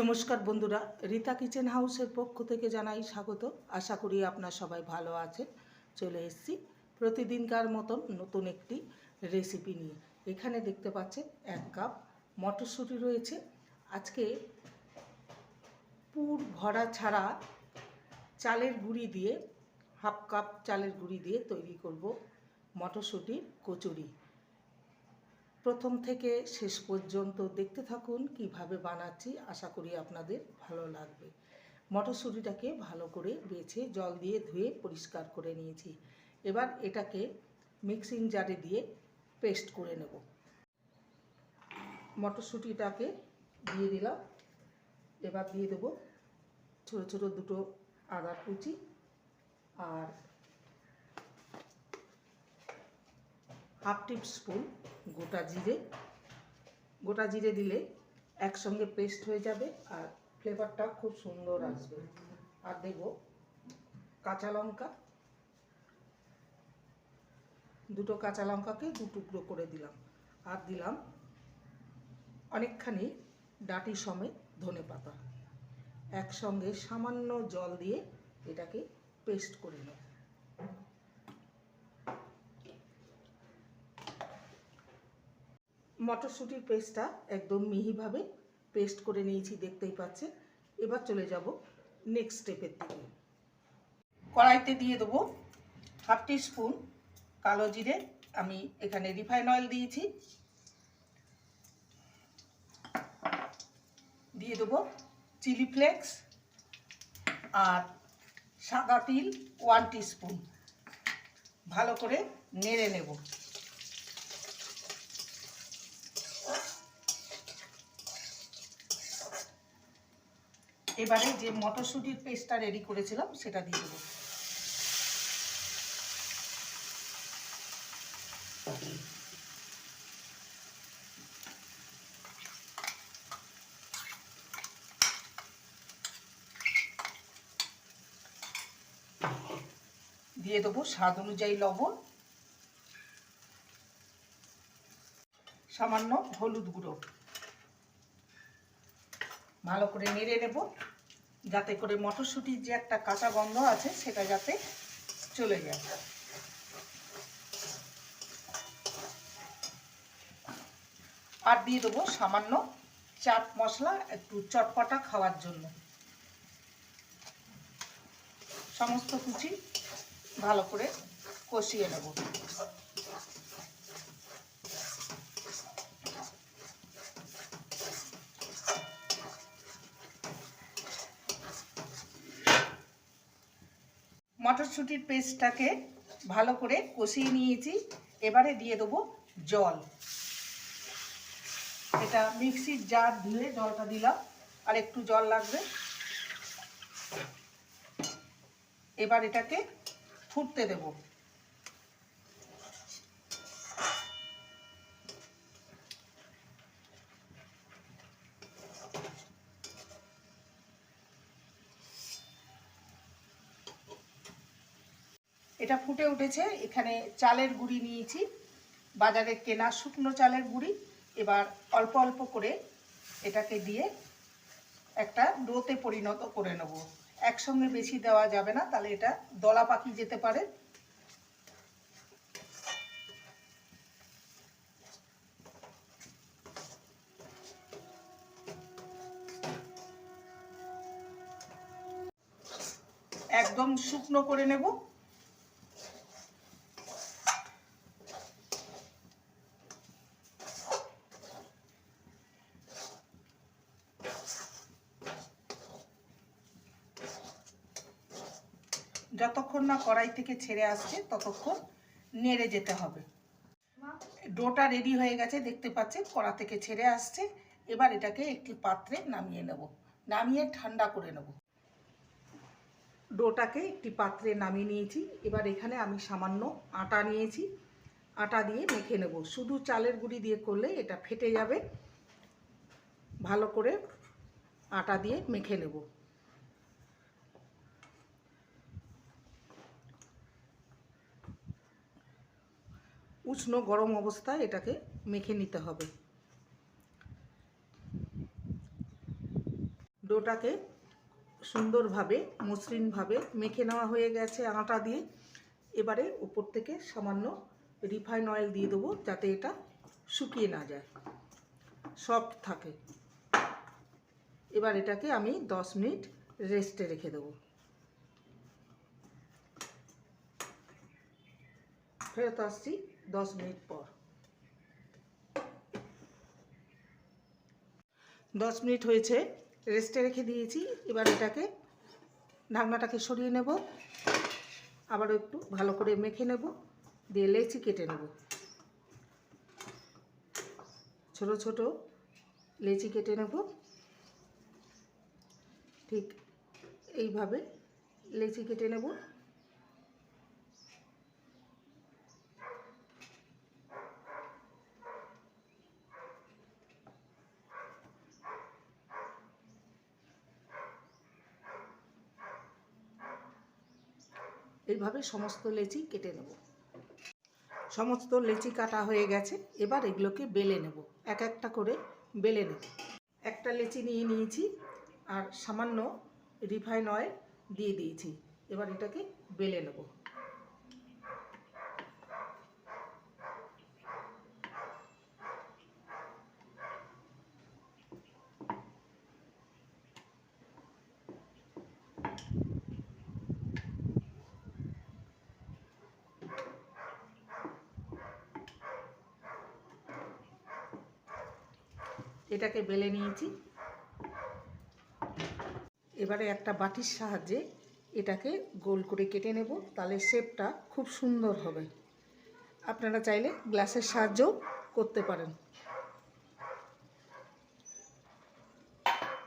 নমস্কার বন্ধুরা, রীতা কিচেন হাউসের পক্ষ থেকে জানাই স্বাগত। আশা করি আপনার সবাই ভালো আছেন। চলে এসছি প্রতিদিনকার মতন নতুন একটি রেসিপি নিয়ে। এখানে দেখতে পাচ্ছেন এক কাপ মটরশুঁটি রয়েছে। আজকে পুর ভরা ছাড়া চালের গুঁড়ি দিয়ে, হাফ কাপ চালের গুঁড়ি দিয়ে তৈরি করব মটরশুঁটির কচুরি। প্রথম থেকে শেষ পর্যন্ত দেখতে থাকুন কীভাবে বানাচ্ছি। আশা করি আপনাদের ভালো লাগবে। মটরশুঁটিটাকে ভালো করে বেছে জল দিয়ে ধুয়ে পরিষ্কার করে নিয়েছি। এবার এটাকে মিক্সিং জারে দিয়ে পেস্ট করে নেব। মটরশুঁটিটাকে দিয়ে দিলাম। এবার দিয়ে দেবো ছোটো ছোটো দুটো আদা কুচি আর হাফ টিপ গোটা জিরে। গোটা জিরে দিলে একসঙ্গে পেস্ট হয়ে যাবে আর ফ্লেভারটা খুব সুন্দর আসবে। আর দেব কাঁচা লঙ্কা। দুটো কাঁচা লঙ্কাকে দু টুকরো করে দিলাম। আর দিলাম অনেকখানি ডাঁটি সমেত ধনে পাতা। একসঙ্গে সামান্য জল দিয়ে এটাকে পেস্ট করে নেব। মটরশুঁটির পেস্টটা একদম মিহিভাবে পেস্ট করে নিয়েছি, দেখতেই পাচ্ছেন। এবার চলে যাব নেক্সট স্টেপের দিকে। কড়াইতে দিয়ে দেবো হাফ টি স্পুন কালো জিরে, আমি এখানে রিফাইন অয়েল দিয়েছি। দিয়ে দেবো চিলি ফ্লেক্স আর সাদা তিল ওয়ান স্পুন ভালো করে নেড়ে নেব। এবারে যে মটরশুঁটির পেস্টটা রেডি করেছিলাম, সেটা দিয়ে দেবো। দিয়ে দেবো স্বাদ অনুযায়ী লবণ, সামান্য হলুদ গুঁড়ো। ভালো করে নেড়ে নেব, যাতে করে মটরশুঁটির যে একটা কাঁচা গন্ধ আছে সেটা যাতে চলে যায়। আর দিয়ে দেবো সামান্য চাট মশলা একটু চটপটা খাওয়ার জন্য। সমস্ত কুচি ভালো করে কষিয়ে নেব। মটরশুঁটির পেস্টটাকে ভালো করে কষিয়ে নিয়েছি। এবারে দিয়ে দেবো জল। এটা মিক্সির জার ধুয়ে জলটা দিলাম। আর একটু জল লাগবে। এবার এটাকে ফুটতে দেব। এটা ফুটে উঠেছে। এখানে চালের গুঁড়ি নিয়েছি। বাজারে কেনা শুকনো চালের গুঁড়ি। এবার অল্প অল্প করে এটাকে দিয়ে একটা ডোতে পরিণত করে নেব। একসঙ্গে বেশি দেওয়া যাবে না, তাহলে এটা দলা পাকি যেতে পারে। একদম শুকনো করে নেব। যতক্ষণ না কড়াই থেকে ছেড়ে আসছে, ততক্ষণ নেড়ে যেতে হবে। ডোটা রেডি হয়ে গেছে, দেখতে পাচ্ছেন, কড়া থেকে ছেড়ে আসছে। এবার এটাকে একটি পাত্রে নামিয়ে নেব, নামিয়ে ঠান্ডা করে নেব। ডোটাকে একটি পাত্রে নামিয়ে নিয়েছি। এবার এখানে আমি সামান্য আটা নিয়েছি। আটা দিয়ে মেখে নেব। শুধু চালের গুঁড়ি দিয়ে করলে এটা ফেটে যাবে। ভালো করে আটা দিয়ে মেখে নেব। উষ্ণ গরম অবস্থায় এটাকে মেখে নিতে হবে। ডোটাকে সুন্দরভাবে, মসৃণভাবে মেখে নেওয়া হয়ে গেছে আটা দিয়ে। এবারে উপর থেকে সামান্য রিফাইন অয়েল দিয়ে দেবো যাতে এটা শুকিয়ে না যায়। সফট থাকে। এবার এটাকে আমি দশ মিনিট রেস্টে রেখে দেবো। ফেরত আসছি দশ মিনিট পর। দশ মিনিট হয়েছে রেস্টে রেখে দিয়েছি। এবার এটাকে ঢাকনাটাকে সরিয়ে নেব। আবারও একটু ভালো করে মেখে নেব, দিয়ে লেচি কেটে নেব। ছোট ছোট লেচি কেটে নেব। ঠিক এইভাবে লেচি কেটে নেব। এইভাবে সমস্ত লেচি কেটে নেব। সমস্ত লেচি কাটা হয়ে গেছে, এবার এগুলোকে বেলে নেব। এক একটা করে বেলে নেব। একটা লেচি নিয়ে নিয়েছি আর সামান্য রিফাইন অয়েল দিয়ে দিয়েছি। এবার এটাকে বেলে নেব। এটাকে বেলে নিয়েছি। এবারে একটা বাটির সাহায্যে এটাকে গোল করে কেটে নেব, তাহলে শেপটা খুব সুন্দর হবে। আপনারা চাইলে গ্লাসের সাহায্যেও করতে পারেন।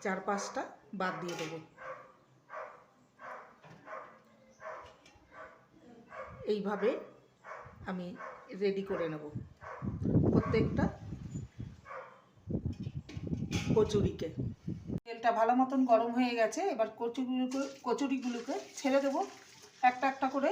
চার পাঁচটা বাদ দিয়ে দেবো। এইভাবে আমি রেডি করে নেব। প্রত্যেকটা কচুরিকে। তেলটা ভালো মতন গরম হয়ে গেছে, এবার কচুরিগুলোকে কচুরিগুলোকে ছেড়ে দেবো একটা একটা করে।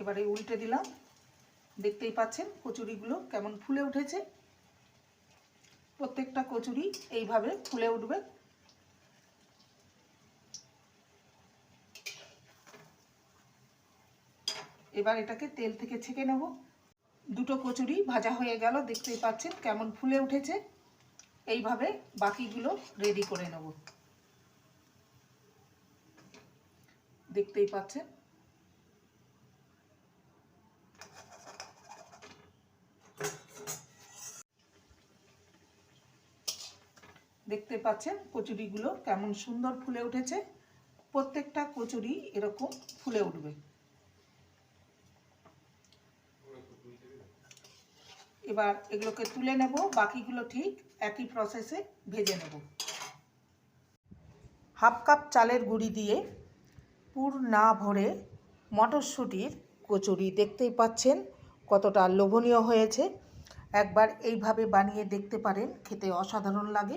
এবারে উল্টে দিলাম। দেখতেই পাচ্ছেন কচুরিগুলো কেমন ফুলে উঠেছে। প্রত্যেকটা কচুরি এইভাবে ফুলে উঠবে। এবার এটাকে তেল থেকে ছেঁকে নেব। দুটো কচুরি ভাজা হয়ে গেল, দেখতেই পাচ্ছেন কেমন ফুলে উঠেছে। এইভাবে বাকিগুলো রেডি করে নেব। দেখতেই পাচ্ছেন দেখতে পাচ্ছেন কচুরিগুলো কেমন সুন্দর ফুলে উঠেছে। প্রত্যেকটা কচুরি এরকম ফুলে উঠবে। এবার এগুলোকে তুলে নেব, বাকিগুলো ঠিক একই প্রসেসে ভেজে নেব। হাফ কাপ চালের গুঁড়ি দিয়ে পুর না ভরে মটরশুঁটির কচুরি দেখতেই পাচ্ছেন কতটা লোভনীয় হয়েছে। একবার এইভাবে বানিয়ে দেখতে পারেন, খেতে অসাধারণ লাগে।